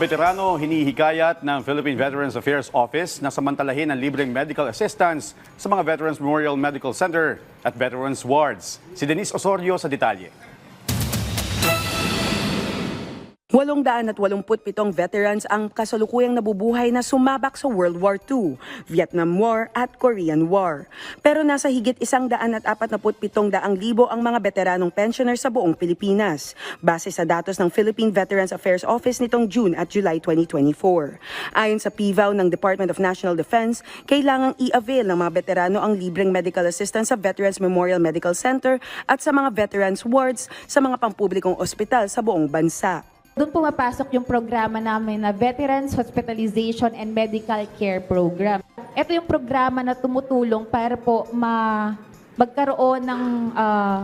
veterano hinihikayat ng Philippine Veterans Affairs Office na samantalahin ang libreng medical assistance sa mga Veterans Memorial Medical Center at Veterans Wards. Si Denise Osorio sa detalye. 887 veterans ang kasalukuyang nabubuhay na sumabak sa World War II, Vietnam War at Korean War. Pero nasa higit isang daan at apat na daang libo ang mga veteranong pensioner sa buong Pilipinas, base sa datos ng Philippine Veterans Affairs Office nitong June at July 2024. Ayon sa PVAW ng Department of National Defense, kailangang i-avail ng mga veterano ang libreng medical assistance sa Veterans Memorial Medical Center at sa mga veterans wards sa mga pampublikong ospital sa buong bansa. Doon pumapasok yung programa namin na Veterans Hospitalization and Medical Care Program. Ito yung programa na tumutulong para po ma magkaroon ng ah,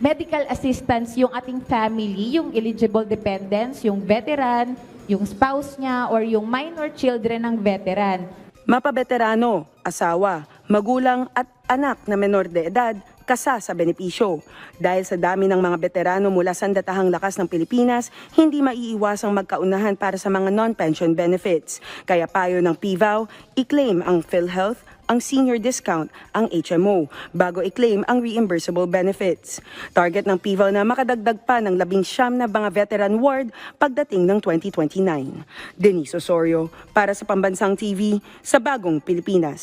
medical assistance yung ating family, yung eligible dependents, yung veteran, yung spouse niya, or yung minor children ng veteran. Mapabeterano, asawa, magulang at anak na menor de edad kasa sa benepisyo. Dahil sa dami ng mga veterano mula sa datahang lakas ng Pilipinas, hindi maiiwasang magkaunahan para sa mga non-pension benefits. Kaya payo ng PVAW, i-claim ang PhilHealth, ang senior discount, ang HMO, bago i-claim ang reimbursable benefits. Target ng PVAW na makadagdag pa ng labing siyam na mga veteran ward pagdating ng 2029. Denise Osorio, para sa Pambansang TV, sa Bagong Pilipinas.